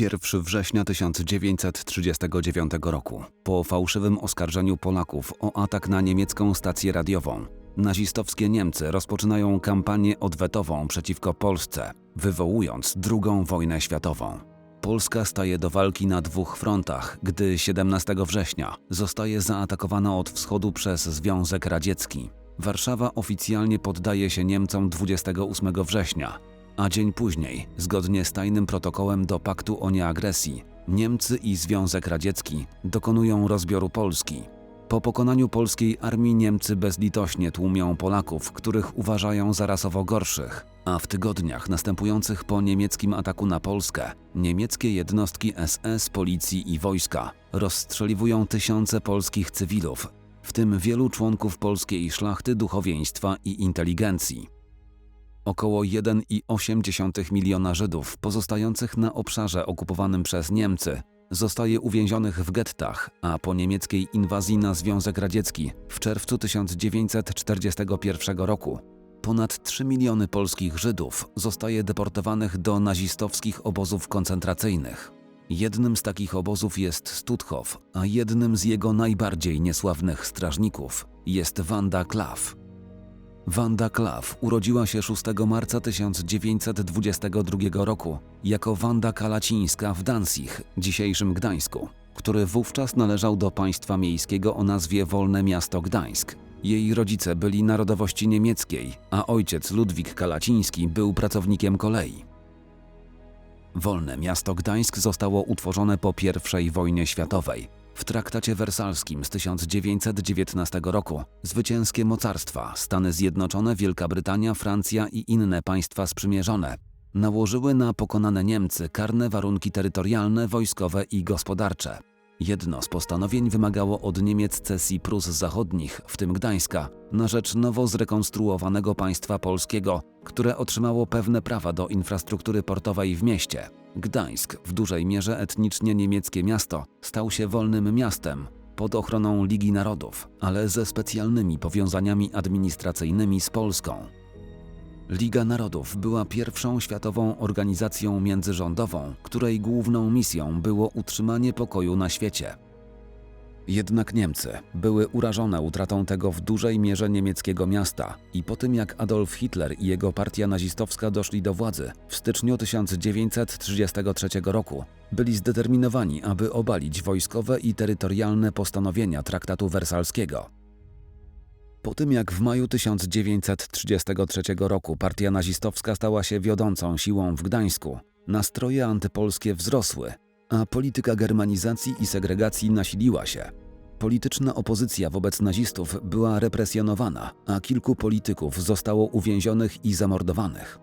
1 września 1939 roku, po fałszywym oskarżeniu Polaków o atak na niemiecką stację radiową, nazistowskie Niemcy rozpoczynają kampanię odwetową przeciwko Polsce, wywołując II wojnę światową. Polska staje do walki na dwóch frontach, gdy 17 września zostaje zaatakowana od wschodu przez Związek Radziecki. Warszawa oficjalnie poddaje się Niemcom 28 września, a dzień później, zgodnie z tajnym protokołem do Paktu o Nieagresji, Niemcy i Związek Radziecki dokonują rozbioru Polski. Po pokonaniu polskiej armii Niemcy bezlitośnie tłumią Polaków, których uważają za rasowo gorszych, a w tygodniach następujących po niemieckim ataku na Polskę, niemieckie jednostki SS, policji i wojska rozstrzeliwują tysiące polskich cywilów, w tym wielu członków polskiej szlachty, duchowieństwa i inteligencji. Około 1,8 miliona Żydów pozostających na obszarze okupowanym przez Niemcy zostaje uwięzionych w gettach, a po niemieckiej inwazji na Związek Radziecki w czerwcu 1941 roku ponad 3 miliony polskich Żydów zostaje deportowanych do nazistowskich obozów koncentracyjnych. Jednym z takich obozów jest Stutthof, a jednym z jego najbardziej niesławnych strażników jest Wanda Klaw. Wanda Klaw urodziła się 6 marca 1922 roku jako Wanda Kalacińska w Danzig, dzisiejszym Gdańsku, który wówczas należał do państwa miejskiego o nazwie Wolne Miasto Gdańsk. Jej rodzice byli narodowości niemieckiej, a ojciec Ludwik Kalaciński był pracownikiem kolei. Wolne Miasto Gdańsk zostało utworzone po I wojnie światowej. W traktacie wersalskim z 1919 roku zwycięskie mocarstwa Stany Zjednoczone, Wielka Brytania, Francja i inne państwa sprzymierzone nałożyły na pokonane Niemcy karne warunki terytorialne, wojskowe i gospodarcze. Jedno z postanowień wymagało od Niemiec cesji Prus Zachodnich, w tym Gdańska, na rzecz nowo zrekonstruowanego państwa polskiego, które otrzymało pewne prawa do infrastruktury portowej w mieście. Gdańsk, w dużej mierze etnicznie niemieckie miasto, stał się wolnym miastem pod ochroną Ligi Narodów, ale ze specjalnymi powiązaniami administracyjnymi z Polską. Liga Narodów była pierwszą światową organizacją międzyrządową, której główną misją było utrzymanie pokoju na świecie. Jednak Niemcy były urażone utratą tego w dużej mierze niemieckiego miasta i po tym jak Adolf Hitler i jego partia nazistowska doszli do władzy w styczniu 1933 roku, byli zdeterminowani, aby obalić wojskowe i terytorialne postanowienia traktatu wersalskiego. Po tym jak w maju 1933 roku partia nazistowska stała się wiodącą siłą w Gdańsku, nastroje antypolskie wzrosły, a polityka germanizacji i segregacji nasiliła się. Polityczna opozycja wobec nazistów była represjonowana, a kilku polityków zostało uwięzionych i zamordowanych.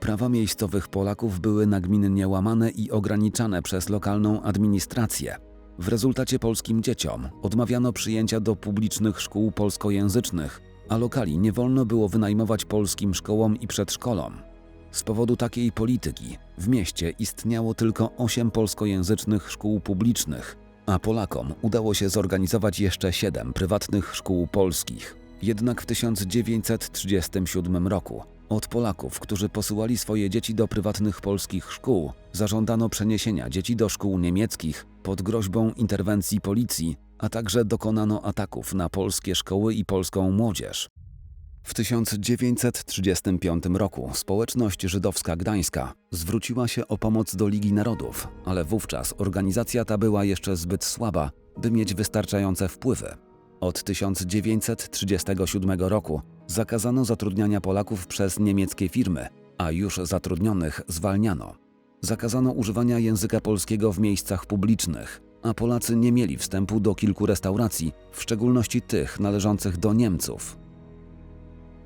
Prawa miejscowych Polaków były nagminnie łamane i ograniczane przez lokalną administrację. W rezultacie polskim dzieciom odmawiano przyjęcia do publicznych szkół polskojęzycznych, a lokali nie wolno było wynajmować polskim szkołom i przedszkolom. Z powodu takiej polityki w mieście istniało tylko osiem polskojęzycznych szkół publicznych, a Polakom udało się zorganizować jeszcze siedem prywatnych szkół polskich. Jednak w 1937 roku od Polaków, którzy posyłali swoje dzieci do prywatnych polskich szkół, zażądano przeniesienia dzieci do szkół niemieckich pod groźbą interwencji policji, a także dokonano ataków na polskie szkoły i polską młodzież. W 1935 roku społeczność żydowska gdańska zwróciła się o pomoc do Ligi Narodów, ale wówczas organizacja ta była jeszcze zbyt słaba, by mieć wystarczające wpływy. Od 1937 roku zakazano zatrudniania Polaków przez niemieckie firmy, a już zatrudnionych zwalniano. Zakazano używania języka polskiego w miejscach publicznych, a Polacy nie mieli wstępu do kilku restauracji, w szczególności tych należących do Niemców.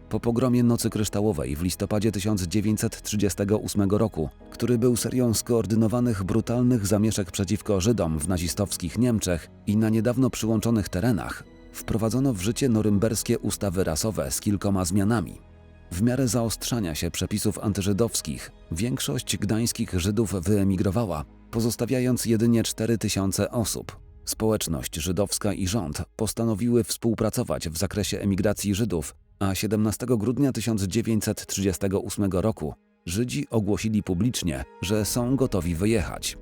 Po pogromie Nocy Kryształowej w listopadzie 1938 roku, który był serią skoordynowanych brutalnych zamieszek przeciwko Żydom w nazistowskich Niemczech i na niedawno przyłączonych terenach, wprowadzono w życie norymberskie ustawy rasowe z kilkoma zmianami. W miarę zaostrzania się przepisów antyżydowskich, większość gdańskich Żydów wyemigrowała, pozostawiając jedynie 4 tysiące osób. Społeczność żydowska i rząd postanowiły współpracować w zakresie emigracji Żydów, a 17 grudnia 1938 roku Żydzi ogłosili publicznie, że są gotowi wyjechać.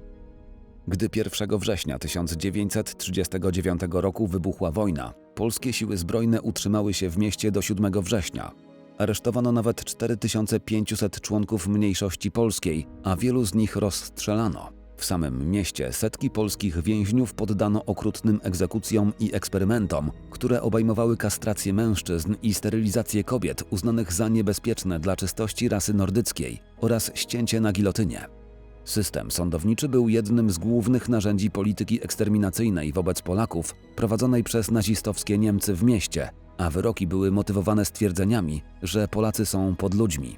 Gdy 1 września 1939 roku wybuchła wojna, polskie siły zbrojne utrzymały się w mieście do 7 września. Aresztowano nawet 4500 członków mniejszości polskiej, a wielu z nich rozstrzelano. W samym mieście setki polskich więźniów poddano okrutnym egzekucjom i eksperymentom, które obejmowały kastrację mężczyzn i sterylizację kobiet uznanych za niebezpieczne dla czystości rasy nordyckiej oraz ścięcie na gilotynie. System sądowniczy był jednym z głównych narzędzi polityki eksterminacyjnej wobec Polaków prowadzonej przez nazistowskie Niemcy w mieście, a wyroki były motywowane stwierdzeniami, że Polacy są pod ludźmi.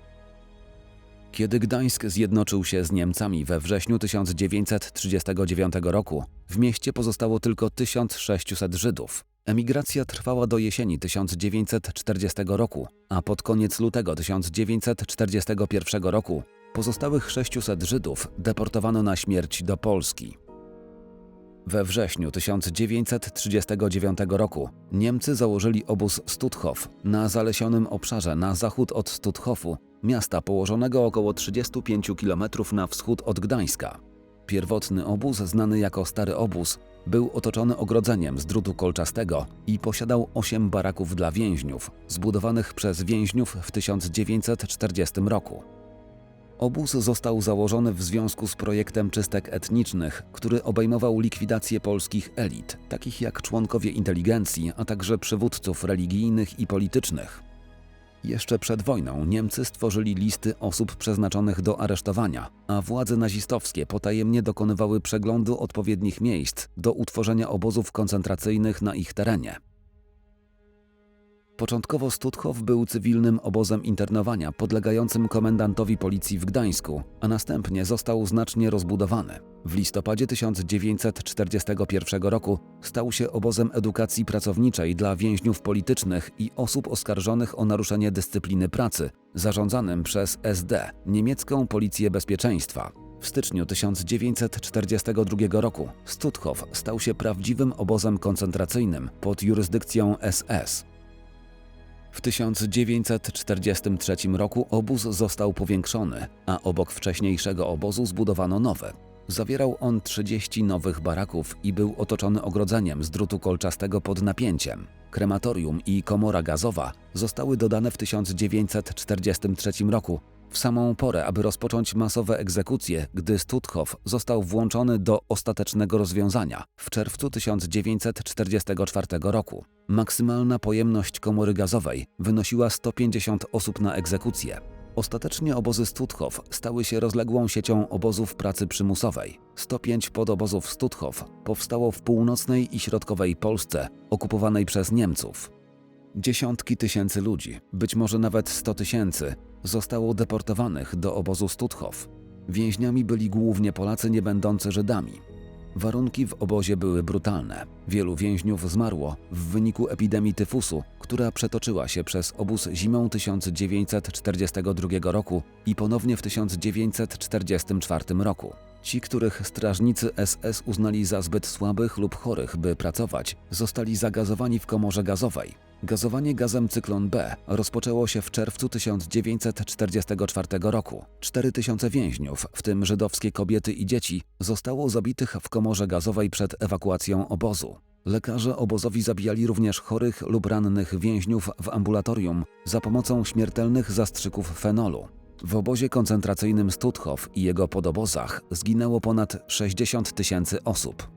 Kiedy Gdańsk zjednoczył się z Niemcami we wrześniu 1939 roku, w mieście pozostało tylko 1600 Żydów. Emigracja trwała do jesieni 1940 roku, a pod koniec lutego 1941 roku pozostałych 600 Żydów deportowano na śmierć do Polski. We wrześniu 1939 roku Niemcy założyli obóz Stutthof na zalesionym obszarze na zachód od Stutthofu, miasta położonego około 35 km na wschód od Gdańska. Pierwotny obóz, znany jako Stary Obóz, był otoczony ogrodzeniem z drutu kolczastego i posiadał 8 baraków dla więźniów, zbudowanych przez więźniów w 1940 roku. Obóz został założony w związku z projektem czystek etnicznych, który obejmował likwidację polskich elit, takich jak członkowie inteligencji, a także przywódców religijnych i politycznych. Jeszcze przed wojną Niemcy stworzyli listy osób przeznaczonych do aresztowania, a władze nazistowskie potajemnie dokonywały przeglądu odpowiednich miejsc do utworzenia obozów koncentracyjnych na ich terenie. Początkowo Stutthof był cywilnym obozem internowania podlegającym komendantowi policji w Gdańsku, a następnie został znacznie rozbudowany. W listopadzie 1941 roku stał się obozem edukacji pracowniczej dla więźniów politycznych i osób oskarżonych o naruszenie dyscypliny pracy, zarządzanym przez SD, niemiecką Policję Bezpieczeństwa. W styczniu 1942 roku Stutthof stał się prawdziwym obozem koncentracyjnym pod jurysdykcją SS. W 1943 roku obóz został powiększony, a obok wcześniejszego obozu zbudowano nowy. Zawierał on 30 nowych baraków i był otoczony ogrodzeniem z drutu kolczastego pod napięciem. Krematorium i komora gazowa zostały dodane w 1943 roku, w samą porę, aby rozpocząć masowe egzekucje, gdy Stutthof został włączony do ostatecznego rozwiązania w czerwcu 1944 roku. Maksymalna pojemność komory gazowej wynosiła 150 osób na egzekucję. Ostatecznie obozy Stutthof stały się rozległą siecią obozów pracy przymusowej. 105 podobozów Stutthof powstało w północnej i środkowej Polsce, okupowanej przez Niemców. Dziesiątki tysięcy ludzi, być może nawet 100 tysięcy, zostało deportowanych do obozu Stutthof. Więźniami byli głównie Polacy nie będący Żydami. Warunki w obozie były brutalne. Wielu więźniów zmarło w wyniku epidemii tyfusu, która przetoczyła się przez obóz zimą 1942 roku i ponownie w 1944 roku. Ci, których strażnicy SS uznali za zbyt słabych lub chorych, by pracować, zostali zagazowani w komorze gazowej. Gazowanie gazem cyklon B rozpoczęło się w czerwcu 1944 roku. 4000 więźniów, w tym żydowskie kobiety i dzieci, zostało zabitych w komorze gazowej przed ewakuacją obozu. Lekarze obozowi zabijali również chorych lub rannych więźniów w ambulatorium za pomocą śmiertelnych zastrzyków fenolu. W obozie koncentracyjnym Stutthof i jego podobozach zginęło ponad 60 tysięcy osób.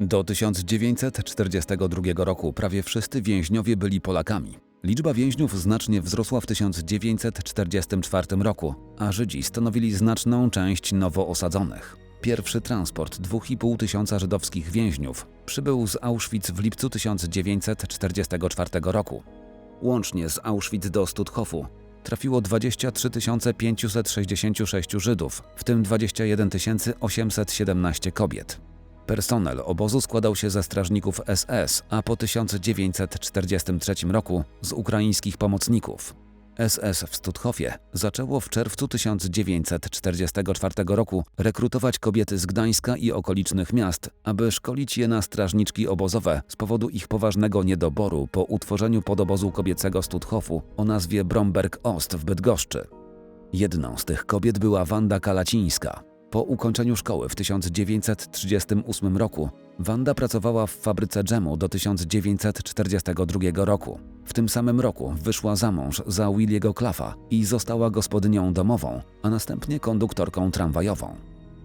Do 1942 roku prawie wszyscy więźniowie byli Polakami. Liczba więźniów znacznie wzrosła w 1944 roku, a Żydzi stanowili znaczną część nowo osadzonych. Pierwszy transport 2,5 tysiąca żydowskich więźniów przybył z Auschwitz w lipcu 1944 roku. Łącznie z Auschwitz do Stutthofu trafiło 23 566 Żydów, w tym 21 817 kobiet. Personel obozu składał się ze strażników SS, a po 1943 roku z ukraińskich pomocników. SS w Stutthofie zaczęło w czerwcu 1944 roku rekrutować kobiety z Gdańska i okolicznych miast, aby szkolić je na strażniczki obozowe z powodu ich poważnego niedoboru po utworzeniu podobozu kobiecego Stutthofu o nazwie Bromberg Ost w Bydgoszczy. Jedną z tych kobiet była Wanda Kalacińska. Po ukończeniu szkoły w 1938 roku Wanda pracowała w fabryce dżemu do 1942 roku. W tym samym roku wyszła za mąż za Williego Claffa i została gospodynią domową, a następnie konduktorką tramwajową.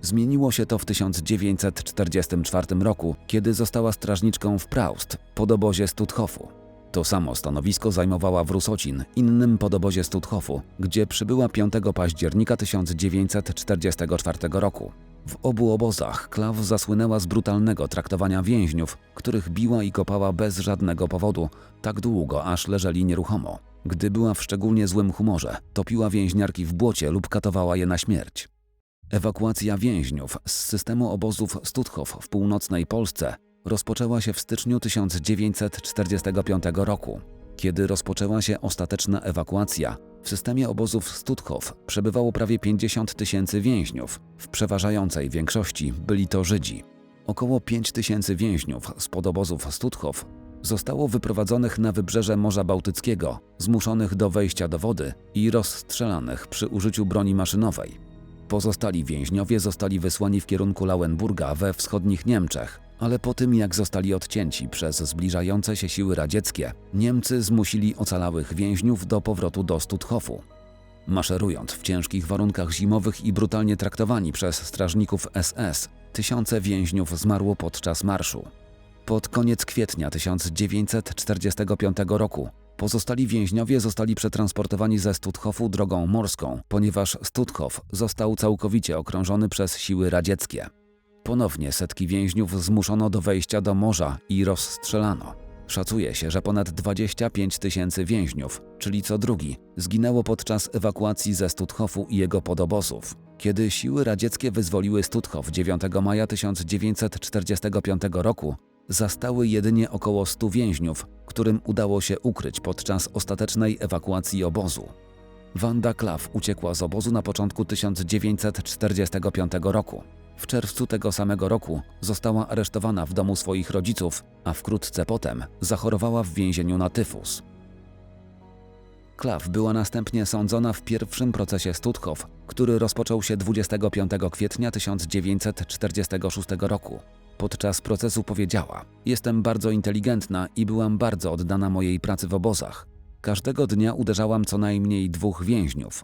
Zmieniło się to w 1944 roku, kiedy została strażniczką w Praust, pod obozie Stuthofu. To samo stanowisko zajmowała w Rusocin, innym podobozie Stuthofu, gdzie przybyła 5 października 1944 roku. W obu obozach Klaw zasłynęła z brutalnego traktowania więźniów, których biła i kopała bez żadnego powodu, tak długo aż leżeli nieruchomo. Gdy była w szczególnie złym humorze, topiła więźniarki w błocie lub katowała je na śmierć. Ewakuacja więźniów z systemu obozów Stuthof w północnej Polsce rozpoczęła się w styczniu 1945 roku. Kiedy rozpoczęła się ostateczna ewakuacja, w systemie obozów Stuthof przebywało prawie 50 tysięcy więźniów. W przeważającej większości byli to Żydzi. Około 5 tysięcy więźniów z podobozów Stuthof zostało wyprowadzonych na wybrzeże Morza Bałtyckiego, zmuszonych do wejścia do wody i rozstrzelanych przy użyciu broni maszynowej. Pozostali więźniowie zostali wysłani w kierunku Lauenburga we wschodnich Niemczech, ale po tym jak zostali odcięci przez zbliżające się siły radzieckie, Niemcy zmusili ocalałych więźniów do powrotu do Stuthofu. Maszerując w ciężkich warunkach zimowych i brutalnie traktowani przez strażników SS, tysiące więźniów zmarło podczas marszu. Pod koniec kwietnia 1945 roku pozostali więźniowie zostali przetransportowani ze Stuthofu drogą morską, ponieważ Stuthof został całkowicie okrążony przez siły radzieckie. Ponownie setki więźniów zmuszono do wejścia do morza i rozstrzelano. Szacuje się, że ponad 25 tysięcy więźniów, czyli co drugi, zginęło podczas ewakuacji ze Stuthofu i jego podobozów. Kiedy siły radzieckie wyzwoliły Stuthof 9 maja 1945 roku, zastały jedynie około 100 więźniów, którym udało się ukryć podczas ostatecznej ewakuacji obozu. Wanda Klaw uciekła z obozu na początku 1945 roku. W czerwcu tego samego roku została aresztowana w domu swoich rodziców, a wkrótce potem zachorowała w więzieniu na tyfus. Klaw była następnie sądzona w pierwszym procesie Stuthof, który rozpoczął się 25 kwietnia 1946 roku. Podczas procesu powiedziała: Jestem bardzo inteligentna i byłam bardzo oddana mojej pracy w obozach. Każdego dnia uderzałam co najmniej dwóch więźniów.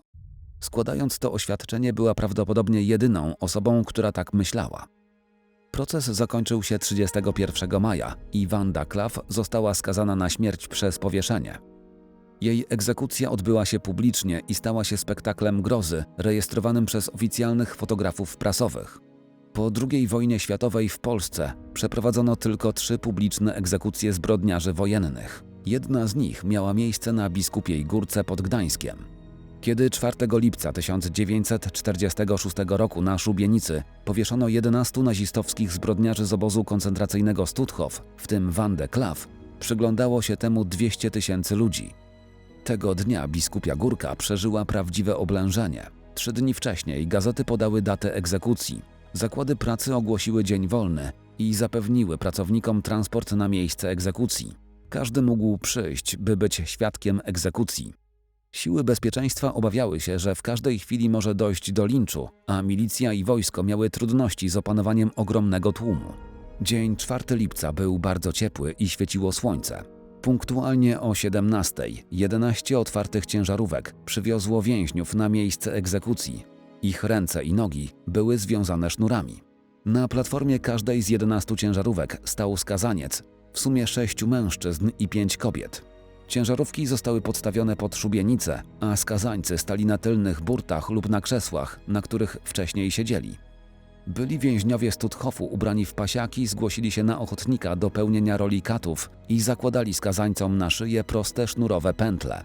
Składając to oświadczenie, była prawdopodobnie jedyną osobą, która tak myślała. Proces zakończył się 31 maja i Wanda Klaw została skazana na śmierć przez powieszenie. Jej egzekucja odbyła się publicznie i stała się spektaklem grozy, rejestrowanym przez oficjalnych fotografów prasowych. Po II wojnie światowej w Polsce przeprowadzono tylko trzy publiczne egzekucje zbrodniarzy wojennych. Jedna z nich miała miejsce na Biskupiej Górce pod Gdańskiem. Kiedy 4 lipca 1946 roku na Szubienicy powieszono 11 nazistowskich zbrodniarzy z obozu koncentracyjnego Stuthof, w tym Wandę Klaw, przyglądało się temu 200 tysięcy ludzi. Tego dnia biskupia Górka przeżyła prawdziwe oblężenie. Trzy dni wcześniej gazety podały datę egzekucji. Zakłady pracy ogłosiły dzień wolny i zapewniły pracownikom transport na miejsce egzekucji. Każdy mógł przyjść, by być świadkiem egzekucji. Siły bezpieczeństwa obawiały się, że w każdej chwili może dojść do linczu, a milicja i wojsko miały trudności z opanowaniem ogromnego tłumu. Dzień 4 lipca był bardzo ciepły i świeciło słońce. Punktualnie o 17 11 otwartych ciężarówek przywiozło więźniów na miejsce egzekucji. Ich ręce i nogi były związane sznurami. Na platformie każdej z 11 ciężarówek stał skazaniec, w sumie sześciu mężczyzn i pięć kobiet. Ciężarówki zostały podstawione pod szubienice, a skazańcy stali na tylnych burtach lub na krzesłach, na których wcześniej siedzieli. Byli więźniowie Stuthofu ubrani w pasiaki zgłosili się na ochotnika do pełnienia roli katów i zakładali skazańcom na szyję proste sznurowe pętle.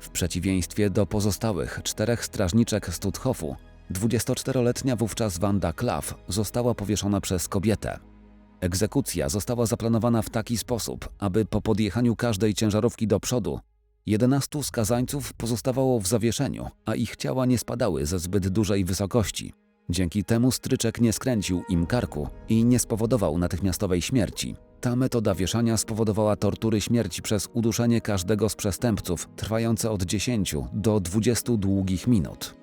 W przeciwieństwie do pozostałych czterech strażniczek Stuthofu, 24-letnia wówczas Wanda Klaw została powieszona przez kobietę. Egzekucja została zaplanowana w taki sposób, aby po podjechaniu każdej ciężarówki do przodu 11 skazańców pozostawało w zawieszeniu, a ich ciała nie spadały ze zbyt dużej wysokości. Dzięki temu stryczek nie skręcił im karku i nie spowodował natychmiastowej śmierci. Ta metoda wieszania spowodowała tortury śmierci przez uduszenie każdego z przestępców, trwające od 10 do 20 długich minut.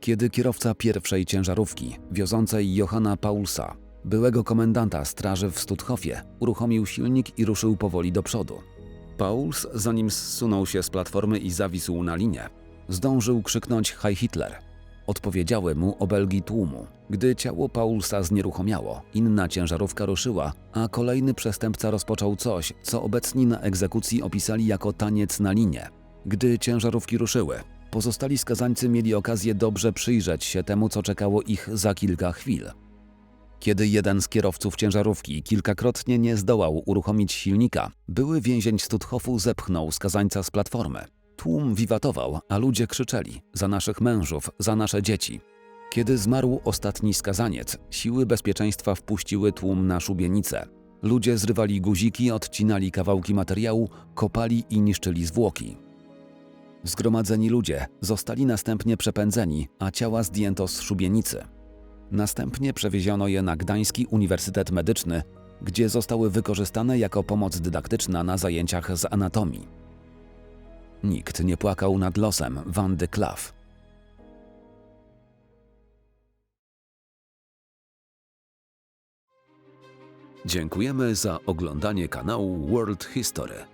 Kiedy kierowca pierwszej ciężarówki, wiozącej Johanna Paulsa, byłego komendanta straży w Stutthofie, uruchomił silnik i ruszył powoli do przodu. Pauls, zanim zsunął się z platformy i zawisł na linie, zdążył krzyknąć Heil Hitler. Odpowiedziały mu obelgi tłumu. Gdy ciało Paulsa znieruchomiało, inna ciężarówka ruszyła, a kolejny przestępca rozpoczął coś, co obecni na egzekucji opisali jako taniec na linie. Gdy ciężarówki ruszyły, pozostali skazańcy mieli okazję dobrze przyjrzeć się temu, co czekało ich za kilka chwil. Kiedy jeden z kierowców ciężarówki kilkakrotnie nie zdołał uruchomić silnika, były więzień Stuthofu zepchnął skazańca z platformy. Tłum wiwatował, a ludzie krzyczeli: Za naszych mężów, za nasze dzieci. Kiedy zmarł ostatni skazaniec, siły bezpieczeństwa wpuściły tłum na szubienicę. Ludzie zrywali guziki, odcinali kawałki materiału, kopali i niszczyli zwłoki. Zgromadzeni ludzie zostali następnie przepędzeni, a ciała zdjęto z szubienicy. Następnie przewieziono je na Gdański Uniwersytet Medyczny, gdzie zostały wykorzystane jako pomoc dydaktyczna na zajęciach z anatomii. Nikt nie płakał nad losem Wandy Klaw. Dziękujemy za oglądanie kanału World History.